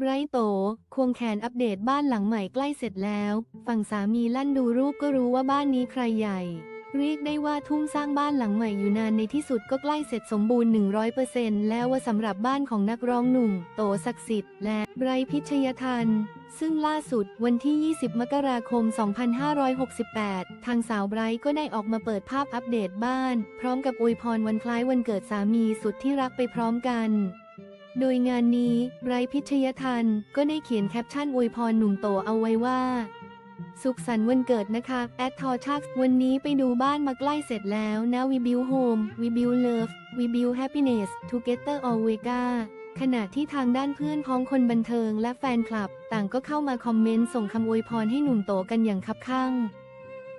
ไบรท์โต ควงแขนอัปเดตบ้านหลังใหม่ใกล้เสร็จแล้ว ฝั่งสามีลั่นดูรูปก็รู้ว่าบ้านนี้ใครใหญ่ เรียกได้ว่าทุ่งสร้างบ้านหลังใหม่อยู่นานในที่สุดก็ใกล้เสร็จสมบูรณ์ 100%แล้วว่าสำหรับบ้านของนักร้องหนุ่ม โตศักดิ์สิทธิ์และไบรท์พิชยทัน ซึ่งล่าสุดวันที่ 20 มกราคม 2568 ทางสาวไบรท์ก็ได้ออกมาเปิดภาพอัปเดตบ้าน พร้อมกับอวยพรวันคล้ายวันเกิดสามีสุดที่รักไปพร้อมกัน โดยงานนี้ไบรท์พิชยทันก็ได้เขียนแคปชั่นอวยพรหนุ่มโตเอาไว้ว่า สุขสันต์วันเกิดนะคะแอดทอชักวันนี้ไปดูบ้านมาใกล้เสร็จแล้วนะ We build home We build love We build happiness together always ขณะที่ทางด้านเพื่อนพ้องคนบันเทิงและแฟนคลับ ต่างก็เข้ามาคอมเมนต์ส่งคำอวยพรให้หนุ่มโตกันอย่างคับข้าง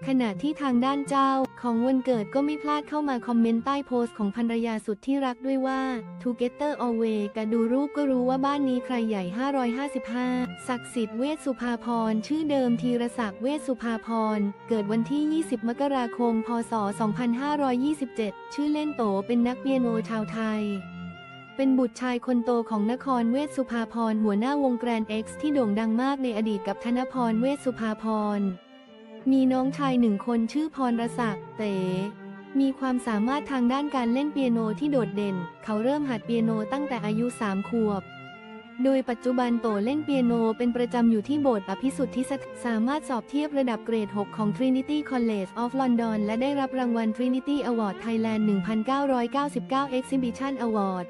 ขณะที่ทางด้านเจ้าของวันเกิดก็ไม่พลาดเข้ามาคอมเมนต์ใต้โพสต์ของภรรยาสุดที่รักด้วยว่า Together Always กะดูรูปก็รู้ว่าบ้านนี้ใครใหญ่ 555 ศักดิ์สิทธิ์เวชสุภาพร ชื่อเดิมธีรศักดิ์เวชสุภาพร เกิดวันที่ 20 มกราคม พศ 2527 ชื่อเล่นโตเป็นนักเปียโนชาวไทยเป็นบุตรชายคนโตของนครเวชสุภาพรหัวหน้าวงแกรนเอ็กซ์ที่โด่งดังมากในอดีตกับธนพรเวชสุภาพร มีน้องชายหนึ่งคนชื่อพรรศักดิ์เต๋มีความสามารถทางด้านการเล่นเปียโนที่โดดเด่น เขาเริ่มหัดเปียโนตั้งแต่อายุสามขวบ โดยปัจจุบันโตเล่นเปียโนเป็นประจำอยู่ที่โบสถ์อภิสุทธิสถานสามารถสอบเทียบระดับเกรด 6 ของ Trinity College of London และได้รับรางวัล Trinity Award Thailand 1999 Exhibition Award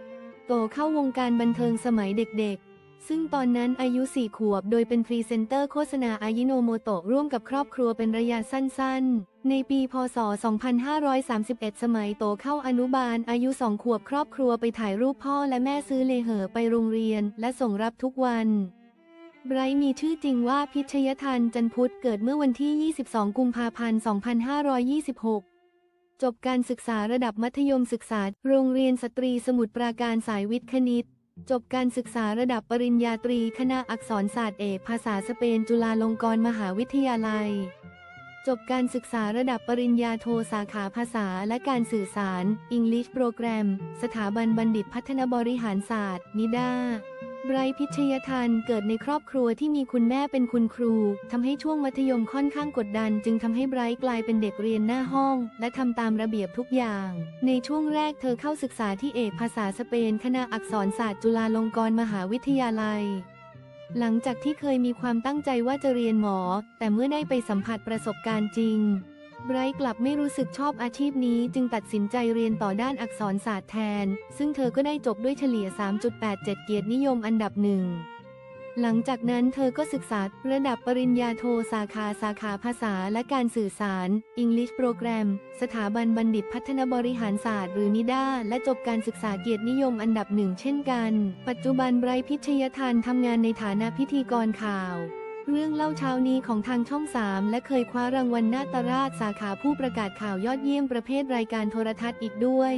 โตเข้าวงการบันเทิงสมัยเด็กๆ ซึ่งตอนนั้นอายุ 4 ขวบ โดยเป็นพรีเซนเตอร์โฆษณาอายิโนโมโตะร่วมกับครอบครัวเป็นระยะสั้นๆ ในปีพศ 2531 สมัยโตเข้าอนุบาล อายุ 2 ขวบครอบครัวไปถ่ายรูปพ่อและแม่ซื้อเลเหอไปโรงเรียน และส่งรับทุกวันไบรท์มีชื่อจริงว่าพิชยทันจันพุทธเกิดเมื่อวันที่ 22 กุมภาพันธ์ 2526 จบการศึกษาระดับมัธยมศึกษา โรงเรียนสตรีสมุทรปราการสายวิทย์คณิต จบการศึกษาระดับปริญญาตรีคณะอักษรศาสตร์เอกภาษาสเปนจุฬาลงกรณ์มหาวิทยาลัย จบการศึกษาระดับปริญญาโทสาขาภาษาและการสื่อสาร English Program สถาบันบัณฑิตพัฒนบริหารศาสตร์ นิดา ไบรท์พิชยทันเกิดในครอบครัวที่มีคุณแม่เป็นคุณครูทำให้ช่วงมัธยมค่อนข้างกดดัน จึงทำให้ไบรท์กลายเป็นเด็กเรียนหน้าห้อง และทำตามระเบียบทุกอย่าง ในช่วงแรกเธอเข้าศึกษาที่เอกภาษาสเปนคณะอักษรศาสตร์จุฬาลงกรณ์มหาวิทยาลัยหลังจากที่เคยมีความตั้งใจว่าจะเรียนหมอ แต่เมื่อได้ไปสัมผัสประสบการณ์จริง ไบรท์กลับไม่รู้สึกชอบอาชีพนี้จึงตัดสินใจเรียนต่อด้านอักษรศาสตร์แทน ซึ่งเธอก็ได้จบด้วยเฉลี่ย 3.87 เกียรตินิยมอันดับหนึ่งหลังจากนั้นเธอก็ศึกษาระดับปริญญาโทสาขาสาขาภาษาและการสื่อสาร English Program สถาบันบัณฑิตพัฒนบริหารศาสตร์หรือนิด้าและจบการศึกษาเกียรตินิยมอันดับหนึ่งเช่นกัน ปัจจุบันไบรท์พิชยทันทำงานในฐานะพิธีกรข่าว เรื่องเล่าเช้านี้ของทางช่อง 3 และเคยคว้ารางวัลนาตราชสาขาผู้ประกาศข่าวยอดเยี่ยมประเภทรายการโทรทัศน์อีกด้วย